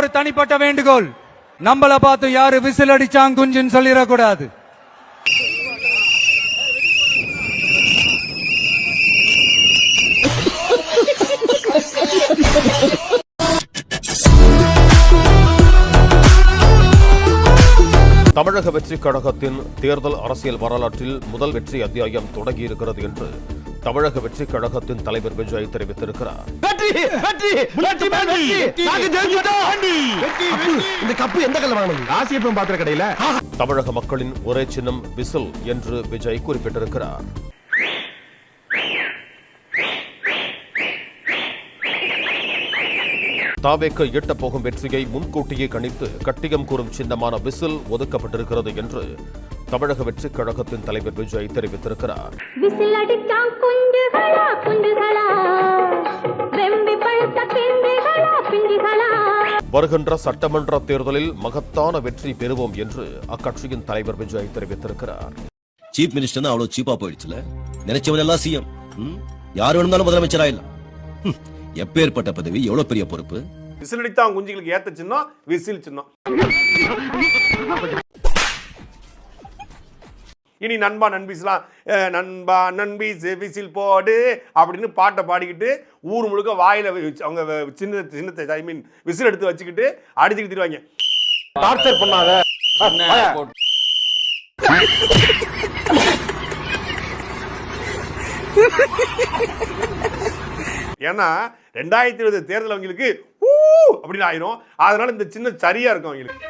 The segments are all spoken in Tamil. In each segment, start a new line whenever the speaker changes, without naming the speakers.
ஒரு தனிப்பட்ட வேண்டுகோள். நம்மள பார்த்து யாரு விசில் அடிச்சாங்க குஞ்சுன்னு சொல்லிடக்கூடாது.
தமிழக வெற்றி கழகத்தின் தேர்தல் அரசியல் வரலாற்றில் முதல் வெற்றி அத்தியாயம் தொடங்கியிருக்கிறது என்று தமிழக வெற்றி கழகத்தின் தலைவர் விஜய் தெரிவித்திருக்கிறார்.
வெற்றி வெற்றி வெற்றி வெற்றி. நாங்க ஜெயிச்சிட்டோம் இந்த கப்பு எந்த கல்ல வாங்கினது? ராசியப்பம் பாத்திர கடையில?
தமிழக மக்களின் ஒரே சின்னம் விசில் என்று விஜய் குறிப்பிட்டிருக்கிறார். தாவேக்க எட்ட போகும் வெற்றியை முன்கூட்டியே கணித்து கட்டியம் கூறும் சின்னமான விசில் ஒதுக்கப்பட்டிருக்கிறது என்று தமிழக வெற்றிக் கழகத்தின் தலைவர் விஜய் தெரிவித்திருக்கிறார். வருகின்ற சட்டமன்ற தேர்தலில் மகத்தான வெற்றி பெறுவோம் என்று அக்கட்சியின் தலைவர் விஜய் தெரிவித்திருக்கிறார்.
சீஃப் மினிஸ்டர் அவ்வளவு சீப்பா போயிடுச்சுல? நினைச்சவன் எல்லாம் சிஎம் யார் வேணும்னாலும் முதலமைச்சர் ஆயிடலாம். எப்பேற்பட்ட பதவி எவ்வளவு பெரிய பொறுப்பு?
விசிலடித்தான் குஞ்சுகளுக்கு ஏத்த சின்னம் விசில் சின்னம். இனி நண்பா நண்பீஸ்லாம் நண்பா நண்பீஸ் விசில் போடு அப்படின்னு பாட்டை பாடிக்கிட்டு ஊர் முழுக்க வாயில அவங்க சின்ன சின்னத்தை ஐ மீன் விசில் எடுத்து வச்சுக்கிட்டு அடிச்சுக்கிட்டு திருவாங்க. டார்ச்சர் பண்ணாத. ஏன்னா ரெண்டாயிரத்தி இருபது தேர்தல் அவங்களுக்கு ஊ அப்படின்னு ஆயிரும். அதனால இந்த சின்ன சரியா இருக்கும் அவங்களுக்கு.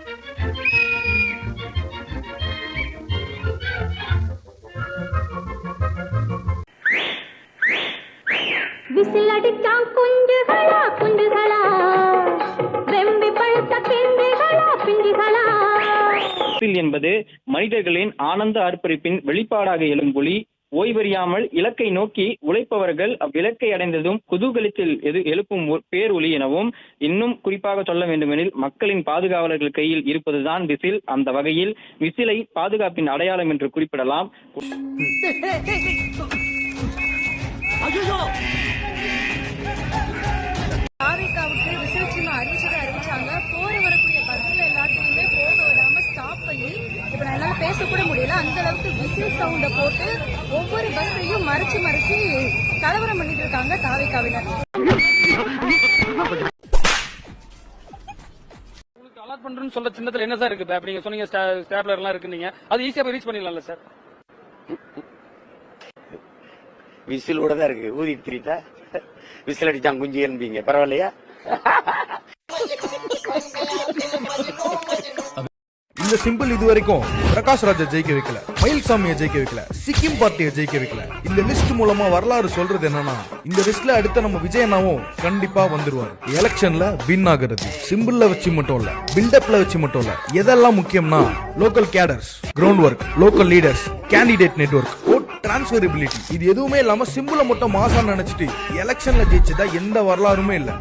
விசில் அடிச்சான் குண்டுகளா குண்டுகளா வெம்பி பழுத்த பிஞ்சுகளா பிஞ்சுகளா
என்பது மனிதர்களின் ஆனந்த அர்ப்பணிப்பின் வெளிப்பாடாக எழும் ஒளி. ஓய்வறியாமல் இலக்கை நோக்கி உழைப்பவர்கள் அவ்விலக்கை அடைந்ததும் குதூகலத்தில் எது எழுப்பும் ஒரு பேரொளி எனவும் இன்னும் குறிப்பாக சொல்ல வேண்டுமெனில் மக்களின் பாதுகாவலர்கள் கையில் இருப்பதுதான் விசில். அந்த வகையில் விசிலை பாதுகாப்பின் அடையாளம் என்று குறிப்பிடலாம்.
விசில் சின்னம் அறிவிச்சதை அறிவிச்சாங்க. போற வரக்கூடிய பஸ்ல எல்லாத்தையுமே போக விடாம ஸ்டாப் பண்ணி இப்ப நான் என்னால பேசக்கூட முடியல. அந்த அளவுக்கு விசில் சவுண்ட போட்டு ஒவ்வொரு பஸ்ஸையும் மறைச்சு மறைச்சு கலவரம் பண்ணிட்டு இருக்காங்க
உங்களுக்கு அலாட் பண்றேன்னு சொல்ல சின்னத்துல என்ன சார் இருக்கு? இப்ப நீங்க சொன்னீங்க ஸ்டாப்லர் எல்லாம் இருக்கு நீங்க. அது ஈஸியா போய் ரீச் பண்ணிடலாம்ல சார்
விசிலோட தான் இருக்கு. ஊதிட்டு திரிட்டா விசில் அடிச்சான் குஞ்சு என்பீங்க பரவாயில்லையா
இந்த சிம்பிள் இது வரைக்கும் பிரகாஷ் ராஜா ஜெயிக்க வைக்கல மயில்சாமியை ஜெயிக்க வைக்கல சிக்கிம் பார்ட்டியை ஜெயிக்க வைக்கல. இந்த லிஸ்ட் மூலமா வரலாறு சொல்றது என்னன்னா இந்த லிஸ்ட்ல அடுத்த நம்ம விஜயனாவும் கண்டிப்பா வந்துருவாரு. எலெக்ஷன்ல வின் ஆகுறது. சிம்பிள்ல வச்சு மட்டும் இல்ல பில்டப்ல வச்சு மட்டும் இல்ல. எதெல்லாம் முக்கியம்னா local cadres ground work local leaders candidate network transferability இது எதுவுமே இல்லாம சிம்பிள மட்டும் மாசா நினைச்சிட்டு எலெக்ஷன்ல ஜெயிச்சதா எந்த வரலாறுமே இல்ல.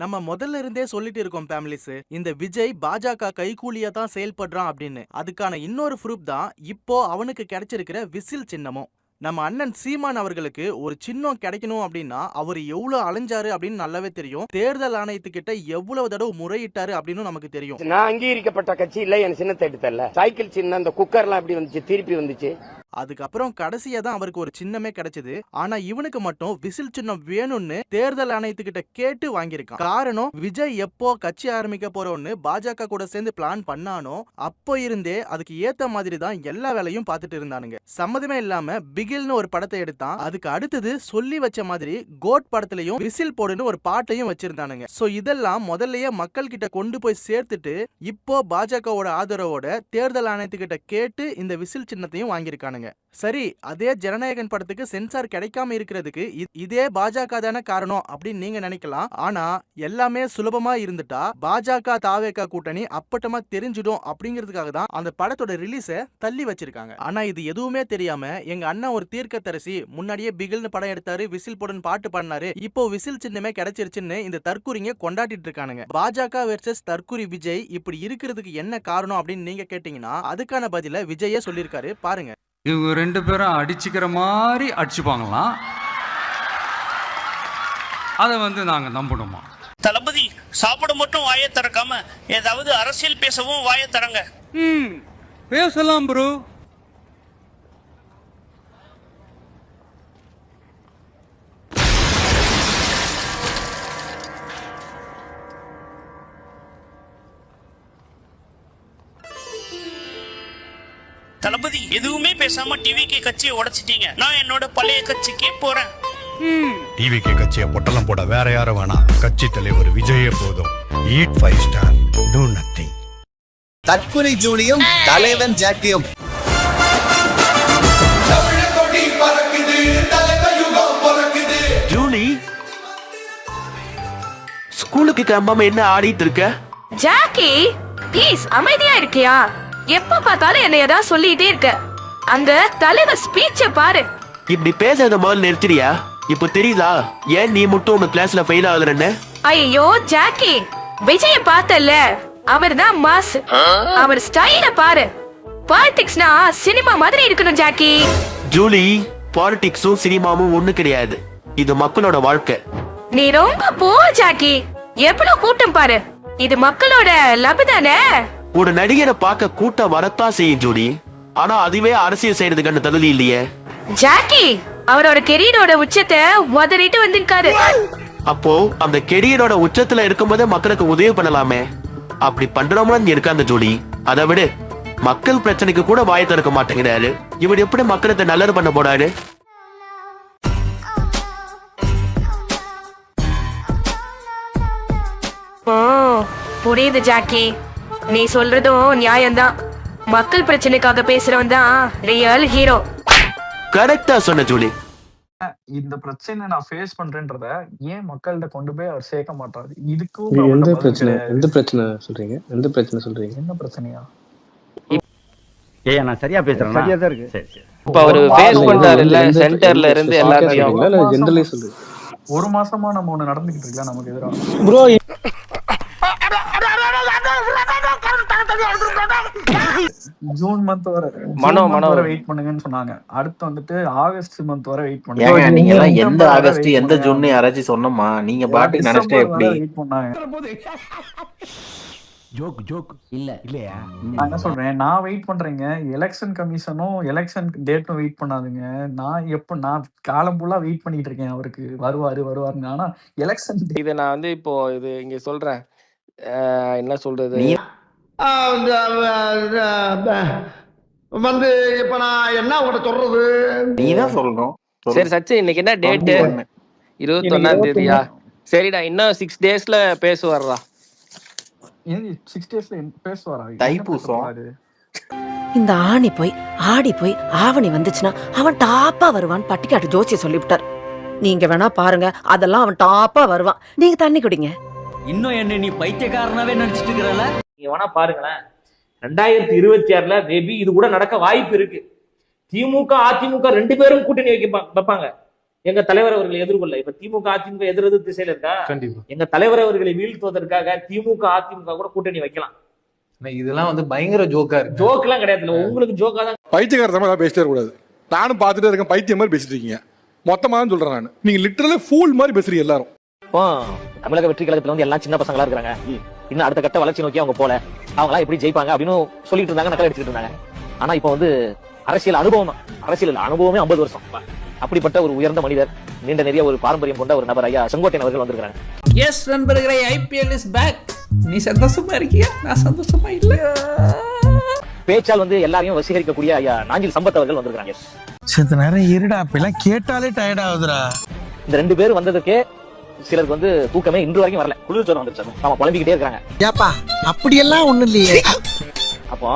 நம்ம முதல்ல இருந்தே சொல்லிட்டு இருக்கோம் ஃபேமிலிஸ் இந்த விஜய் பாஜக கைகூலியா தான் செயல்படுறான் அப்படின்னு. அதுக்கான இன்னொரு ப்ரூப் தான் இப்போ அவனுக்கு கிடைச்சிருக்கிற விசில் சின்னமும். நம்ம அண்ணன் சீமான் அவர்களுக்கு ஒரு சின்னம் கிடைக்கணும் அப்படின்னா அவர் எவ்வளவு அலைஞ்சாரு அப்படின்னு நல்லாவே தெரியும். தேர்தல் ஆணையத்துக்கிட்ட எவ்வளவு தடவை முறையிட்டாரு அப்படின்னு நமக்கு தெரியும்.
நான் அங்கீகரிக்கப்பட்ட கட்சி இல்ல என் சின்னத்தை எடுத்தல சைக்கிள் சின்ன அந்த குக்கர்லாம் எப்படி வந்துச்சு திருப்பி வந்துச்சு?
அதுக்கப்புறம் கடைசியா தான் அவருக்கு ஒரு சின்னமே கிடைச்சது. ஆனா இவனுக்கு மட்டும் விசில் சின்னம் வேணும்னு தேர்தல் ஆணையத்துக்கிட்ட கேட்டு வாங்கியிருக்கான். காரணம் விஜய் எப்போ கட்சி ஆரம்பிக்க போறோம்னு பாஜக கூட சேர்ந்து பிளான் பண்ணானோ அப்போ இருந்தே அதுக்கு ஏத்த மாதிரி தான் எல்லா வேலையும் பார்த்துட்டு இருந்தானுங்க. சம்மதமே இல்லாம பிகில்னு ஒரு படத்தை எடுத்தான். அதுக்கு அடுத்தது சொல்லி வச்ச மாதிரி கோட் படத்திலையும் விசில் போடுன்னு ஒரு பாட்டையும் வச்சிருந்தானுங்க. சோ இதெல்லாம் முதல்லயே மக்கள் கிட்ட கொண்டு போய் சேர்த்துட்டு இப்போ பாஜகவோட ஆதரவோட தேர்தல் ஆணையத்துக்கிட்ட கேட்டு இந்த விசில் சின்னத்தையும் வாங்கியிருக்கானுங்க. சரி அதே ஜனநாயகன் படத்துக்கு சென்சார் கிடைக்காம இருக்கிறதுக்கு இதே பாஜக தானே காரணம் அப்படின்னு நீங்க நினைக்கலாம். ஆனா எல்லாமே சுலபமா இருந்துட்டா பாஜக தாவேகா கூட்டணி அப்பட்டமா தெரிஞ்சிடும் அப்படிங்கிறதுக்காக தான் அந்த படத்தோட ரிலீஸ தள்ளி வச்சிருக்காங்க. ஆனா இது எதுவுமே தெரியாம எங்க அண்ணன் ஒரு தீர்க்கத்தரசி முன்னாடியே பிகில்னு படம் எடுத்தாரு விசில் போடுன்னு பாட்டு பண்ணாரு இப்போ விசில் சின்னமே கிடைச்சிருச்சுன்னு இந்த தற்கூரிங்க கொண்டாடிட்டு இருக்கானுங்க. பாஜக வெர்சஸ் தற்கூரி விஜய் இப்படி இருக்கிறதுக்கு என்ன காரணம் அப்படின்னு நீங்க கேட்டீங்கன்னா அதுக்கான பதில விஜயே சொல்லியிருக்காரு. பாருங்க.
இவங்க ரெண்டு பேரும் அடிச்சுக்கிற மாதிரி அடிச்சுப்பாங்களாம் அதை வந்து நாங்கள் நம்பணுமா?
தளபதி சாப்பிட மட்டும் வாயை திறக்காம ஏதாவது அரசியல் பேசவும் வாயை தரங்க
ம் பேசலாம் ப்ரோ.
தளபதி எதுவுமே பேசாம டிவிக்கு கட்சியை உடைச்சிட்டீங்க. நான் என்னோட பழைய கட்சிக்கே போறேன்.
டிவிக்கு கட்சியை பொட்டலம் போட வேற யாரும் வேணாம். கட்சி தலைவர் விஜயே போதும். Eat five star do nothing
தற்கொலை ஜூலியும் தலைவன் ஜாக்கியும்.
ஜூலி ஸ்கூலுக்கு கிளம்பாம என்ன ஆடிட்டு இருக்க?
ஜாக்கி ப்ளீஸ் அமைதியா இருக்கியா? எப்ப பார்த்தாலும் என்ன ஏதாவது சொல்லிட்டே இருக்க. அந்த தலைவர் ஸ்பீச்ச பாரு.
இப்படி பேசுறத முதல்ல நிறுத்துறியா இப்ப தெரியுதா? ஏன் நீ மட்டும் உங்க கிளாஸ்ல ஃபெயில் ஆகுறன்னு
ஐயோ ஜாக்கி. விஜய பார்த்தல அவர் தான் மாஸ் அவர் ஸ்டைல பாரு. பாலிடிக்ஸ்னா சினிமா மாதிரி இருக்கணும் ஜாக்கி.
ஜூலி பாலிடிக்ஸும் சினிமாவும் ஒண்ணு கிடையாது. இது மக்களோட வாழ்க்கை.
நீ ரொம்ப போ ஜாக்கி. எவ்வளவு கூட்டம் பாரு. இது மக்களோட லபு தானே?
ஒரு நடிகரை பார்க்க கூட்டம் வரத்தான் செய்யும் ஜூலி. ஆனா அதுவே அரசியல் செய்யறதுக்கான தகுதி இல்லையே.
ஜாக்கி அவரோட கெரியரோட உச்சத்தை உதறிட்டு வந்திருக்காரு.
அப்போ அந்த கெரியரோட உச்சத்துல இருக்கும்போதே மக்களுக்கு உதவி பண்ணலாமே. அப்படி பண்றோம்னு இருக்க அந்த ஜோடி அதை விடு. மக்கள் பிரச்சனைக்கு கூட வாய் திறக்க மாட்டேங்கிறாரு. இவர் எப்படி மக்களுக்கு நல்லது பண்ண போறாரு?
புரியுது ஜாக்கி. நீ சொல்றதும் நியாயம்தான். மக்கள் பிரச்சனைக்காக பேசுறவன் தான் ரியல் ஹீரோ
கரெக்டா சொன்ன ஜூலி.
இந்த பிரச்சனை நான் ஃபேஸ் பண்றேன்றத ஏன் மக்கள்கிட்ட கொண்டு போய் அவர் சேர்க்க மாட்டாரு? இதுக்கும்
இது
அவர்ட்ட
எந்த பிரச்சனை. எந்த பிரச்சனை சொல்றீங்க? எந்த பிரச்சனை சொல்றீங்க?
என்ன பிரச்சனையா?
ஏய் நான் சரியா பேசுறேன்?
சரியா
தான் இருக்கு. சரி சரி.
இப்ப அவரு ஃபேஸ் பண்றாருல்ல சென்டர்ல இருந்து எல்லாத்தையும்
ஜென்ரலே சொல்லு
ஒரு மாசமா நம்ம ஒண்ணு நடந்துகிட்டு இருக்கல நமக்கு எதிராக
ப்ரோ
ஜூன் மந்த் வர
மனோ, மனோ.
வர வெயிட் பண்ணுங்கன்னு சொன்னாங்க. அடுத்து வந்துட்டு ஆகஸ்ட் மந்த் வர வெயிட் பண்ணுங்க.
நீங்க எல்லாம் எந்த ஆகஸ்ட் எந்த. ஜூன் யாராச்சும் சொன்னோமா? நீங்க பாட்டுக்கு நினைச்சிட்டே எப்படி?
wait பண்ணாங்க.
Joke joke. இல்ல. இல்லையா?
நான் என்ன சொல்றேன்? நான் வெயிட் பண்றேங்க. எலெக்ஷன் கமிஷனும் எலெக்ஷன் டேட்டும் வெயிட் பண்ணாதுங்க. நான் எப்ப நான் காலம் ஃபுல்லா வெயிட் பண்ணிட்டு இருக்கேன் அவருக்கு. வருவாரு வருவாருங்க. ஆனா எலெக்ஷன்
இதை நான் வந்து இப்போ இது இங்க சொல்றேன். என்ன சொல்றது?
வந்து இப்ப நான் என்ன உங்கள்ட்ட சொல்றது?
நீ தான் சொல்லணும். சொல்லு.
சரி சச்சி இன்னைக்கு என்ன டேட்டு
ஒண்ணு.
இருபத்தி ஒன்னாம் தேதியா? சரிடா இன்னும் சிக்ஸ் டேஸ்ல பேசுவார்டா
சிக்ஸ் டேஸ்ல பேசுவாரா?
தைப்பூசம்.
இந்த ஆணி போய் ஆடி போய் ஆவணி வந்துச்சுன்னா அவன் டாப்பா வருவான் பட்டிக்காட்டு ஜோசிய சொல்லிவிட்டார். நீங்க வேணா பாருங்க அதெல்லாம் அவன் டாப்பா வருவான். நீங்க தண்ணி குடிங்க.
இன்னும் என்ன நீ பைத்தியக்காரனாவே நடிச்சிட்டு இருக்கிறல
நீங்க வேணா பாருங்களேன். ரெண்டாயிரத்தி இருபத்தி ஆறுல மேபி இது கூட நடக்க வாய்ப்பு இருக்கு. திமுக அதிமுக ரெண்டு பேரும் கூட்டணி வைக்க வைப்பாங்க. எங்க தலைவர் அவர்களை எதிர்கொள்ள. இப்ப திமுக அதிமுக எதிர் எதிர் திசையில இருக்கா?
கண்டிப்பா.
எங்க தலைவர் அவர்களை வீழ்த்துவதற்காக திமுக அதிமுக கூட கூட்டணி வைக்கலாம்.
இதெல்லாம் வந்து பயங்கர ஜோக்கா இருக்கு.
ஜோக் எல்லாம் கிடையாது இல்ல, உங்களுக்கு ஜோக்கா தான்
பைத்தியக்காரத்தமா ஏதாவது பேசிட்டே கூடாது நானும் பார்த்துட்டே இருக்கேன். பைத்தியம் மாதிரி பேசிட்டு இருக்கீங்க. மொத்தமா தான் சொல்றேன் நான். நீங்க லிட்டரலி ஃபூல் மாதிரி பேசுறீங்க எல்லாரும்.
தமிழக வெற்றி கழகத்துல வந்து எல்லாம் சின்ன பசங்களா இருக்காங்க இன்னும் அடுத்த கட்ட வளர்ச்சி நோக்கி அவங்க போல. அவங்க எல்லாம் எப்படி ஜெயிப்பாங்க அப்படின்னு சொல்லிட்டு இருந்தாங்க நக்கல் அடிச்சுட்டு இருந்தாங்க. ஆனா இப்போ வந்து அரசியல் அனுபவம் அரசியல் அனுபவமே ஐம்பது வருஷம். அப்படிப்பட்ட ஒரு உயர்ந்த மனிதர் நீண்ட நிறைய ஒரு பாரம்பரியம் கொண்ட ஒரு நபர் ஐயா செங்கோட்டையன் அவர்கள் வந்திருக்காங்க
எஸ் நண்பர்களே ஐபிஎல் இஸ் பேக் நீ சந்தோஷமா இருக்கியா? நான் சந்தோஷமா இல்ல.
பேச்சால் வந்து எல்லாரையும் வசீகரிக்கக்கூடிய ஐயா நாஞ்சில் சம்பத் அவர்கள் வந்திருக்காங்க
சித்த நேரம் இருடா அப்பெல்லாம் கேட்டாலே டயர்ட் ஆகுதுடா.
இந்த ரெண்டு பேர் வந்ததுக்கே சிலருக்கு வந்து தூக்கமே இன்று வரைக்கும் வரல. குளிர் ஜோரம் வந்துருச்சு நாம புலம்பிக்கிட்டே இருக்காங்க.
ஏப்பா அப்படியெல்லாம் ஒண்ணு இல்லையே.
அப்போ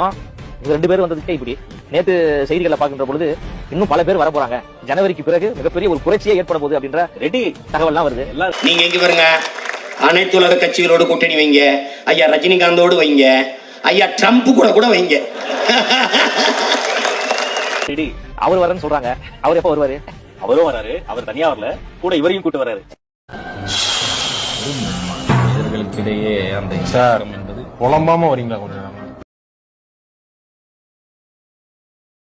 ரெண்டு பேரும் வந்ததுக்கே இப்படி. நேத்து செய்திகளை பார்க்கின்ற பொழுது இன்னும் பல பேர் வர போறாங்க ஜனவரிக்கு பிறகு மிகப்பெரிய ஒரு புரட்சியே ஏற்பட போகுது அப்படின்ற ரெடி தகவல்லாம் வருது. எல்லாம்
நீங்க எங்க பாருங்க? அனைத்து உலக கட்சிகளோடு கூட்டணி வைங்க. ஐயா ரஜினிகாந்தோடு வைங்க. ஐயா ட்ரம்ப் கூட கூட வைங்க.
அவர் வரேன்னு சொல்றாங்க. அவர் எப்போ வருவாரு? அவரும் வராரு. அவர் தனியா வரல. கூட இவரையும் கூட்டு வராரு.
மனிதர்களுக்கிடையே அந்த சார் என்பது
புலம்பாம வரீங்களா கொஞ்சம்?